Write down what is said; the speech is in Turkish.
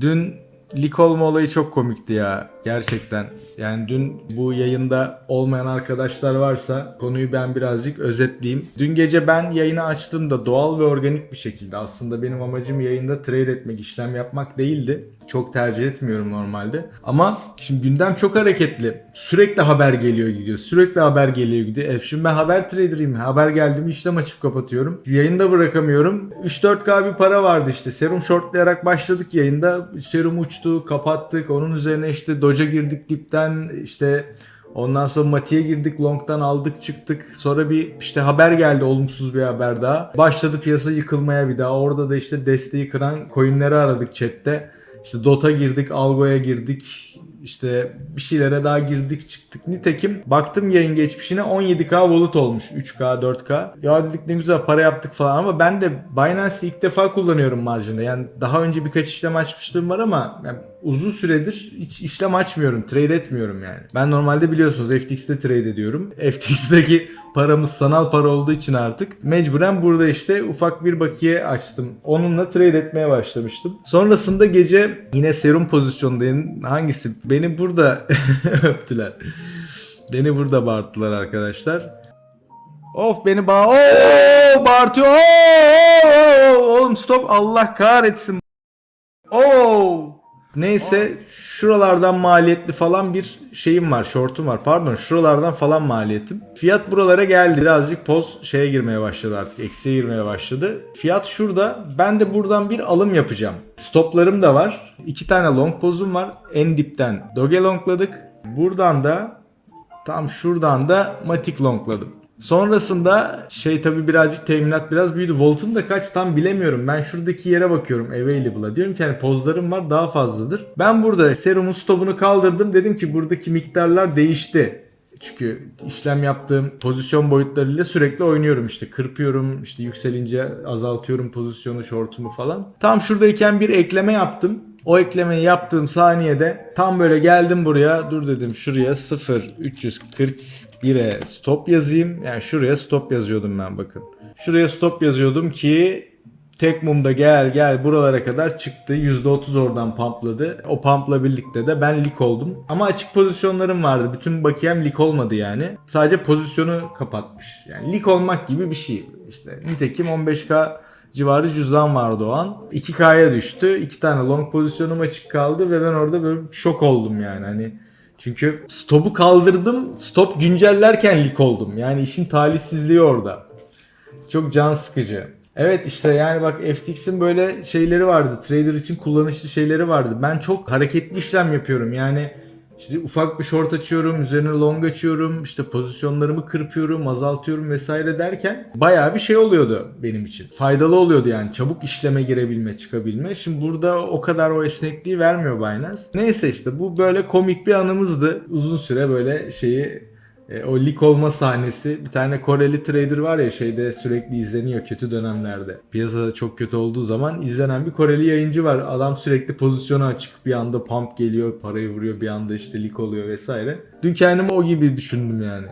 Dün lik olma olayı çok komikti ya gerçekten. Yani dün bu yayında olmayan arkadaşlar varsa konuyu ben birazcık özetleyeyim. Dün gece ben yayını açtığımda doğal ve organik bir şekilde aslında benim amacım yayında trade etmek, işlem yapmak değildi. Çok tercih etmiyorum normalde. Ama şimdi gündem çok hareketli. Sürekli haber geliyor gidiyor. Sürekli haber geliyor gidiyor. E şimdi ben haber trader'ıyım. Haber geldi mi işlem açıp kapatıyorum. Yayında bırakamıyorum. 3-4K bir para vardı işte. Serum shortlayarak başladık yayında. Serum uçtu, kapattık. Onun üzerine işte Doge'a girdik dipten. işte Ondan sonra Mati'ye girdik, Long'dan aldık çıktık. Sonra bir işte haber geldi, olumsuz bir haber daha. Başladı piyasa yıkılmaya bir daha. Orada da işte desteği kıran coinleri aradık chatte. İşte Dota girdik, Algo'ya girdik. İşte bir şeylere daha girdik çıktık. Nitekim baktım yayın geçmişine 17k wallet olmuş. 3k 4k. Ya dedik ne güzel para yaptık falan ama ben de Binance'i ilk defa kullanıyorum marjında. Yani daha önce birkaç işlem açmışlığım var ama yani uzun süredir hiç işlem açmıyorum. Trade etmiyorum yani. Ben normalde biliyorsunuz FTX'te trade ediyorum. FTX'teki paramız sanal para olduğu için artık mecburen burada işte ufak bir bakiye açtım. Onunla trade etmeye başlamıştım. Sonrasında gece yine serum pozisyondayım. Hangisi? Beni burada öptüler. Beni burada bağırttılar arkadaşlar. Of beni bağ... Oo, bağırtıyor. Oo. Oğlum stop Allah kahretsin. Oo. Neyse şuralardan maliyetli falan bir şeyim var, şortum var. Pardon şuralardan falan maliyetim. Fiyat buralara geldi. Birazcık poz şeye girmeye başladı artık. Eksiye girmeye başladı. Fiyat şurada. Ben de buradan bir alım yapacağım. Stoplarım da var. İki tane long pozum var. En dipten doge longladık. Buradan da tam şuradan da matik longladım. Sonrasında şey tabi birazcık teminat biraz büyüdü. Volt'un da kaç tam bilemiyorum. Ben şuradaki yere bakıyorum available'a. Diyorum ki hani pozlarım var daha fazladır. Ben burada serumun stopunu kaldırdım. Dedim ki buradaki miktarlar değişti. Çünkü işlem yaptığım pozisyon boyutlarıyla sürekli oynuyorum işte. Kırpıyorum işte yükselince azaltıyorum pozisyonu, shortumu falan. Tam şuradayken bir ekleme yaptım. O eklemeyi yaptığım saniyede tam böyle geldim buraya. Dur dedim şuraya 0 341'e stop yazayım. Yani şuraya stop yazıyordum ben bakın. Şuraya stop yazıyordum ki tek mumda gel gel buralara kadar çıktı. %30 oradan pumpladı. O pumpla birlikte de ben lik oldum. Ama açık pozisyonlarım vardı. Bütün bakiyem lik olmadı yani. Sadece pozisyonu kapatmış. Yani lik olmak gibi bir şey. İşte nitekim 15k civarı cüzdan vardı o an. 2K'ya düştü. 2 tane long pozisyonum açık kaldı ve ben orada böyle şok oldum yani. Hani çünkü stop'u kaldırdım. Stop güncellerken lik oldum. Yani işin talihsizliği orada. Çok can sıkıcı. Evet işte yani bak FTX'in böyle şeyleri vardı. Trader için kullanışlı şeyleri vardı. Ben çok hareketli işlem yapıyorum. Yani işte ufak bir short açıyorum, üzerine long açıyorum, işte pozisyonlarımı kırpıyorum, azaltıyorum vesaire derken bayağı bir şey oluyordu benim için. Faydalı oluyordu yani çabuk işleme girebilme, çıkabilme. Şimdi burada o kadar o esnekliği vermiyor Binance. Neyse işte bu böyle komik bir anımızdı. Uzun süre böyle şeyi e, o lik olma sahnesi. Bir tane Koreli trader var ya şeyde sürekli izleniyor kötü dönemlerde. Piyasada çok kötü olduğu zaman izlenen bir Koreli yayıncı var. Adam sürekli pozisyonu açık bir anda pump geliyor, parayı vuruyor bir anda işte lik oluyor vesaire. Dün kendimi o gibi düşündüm yani.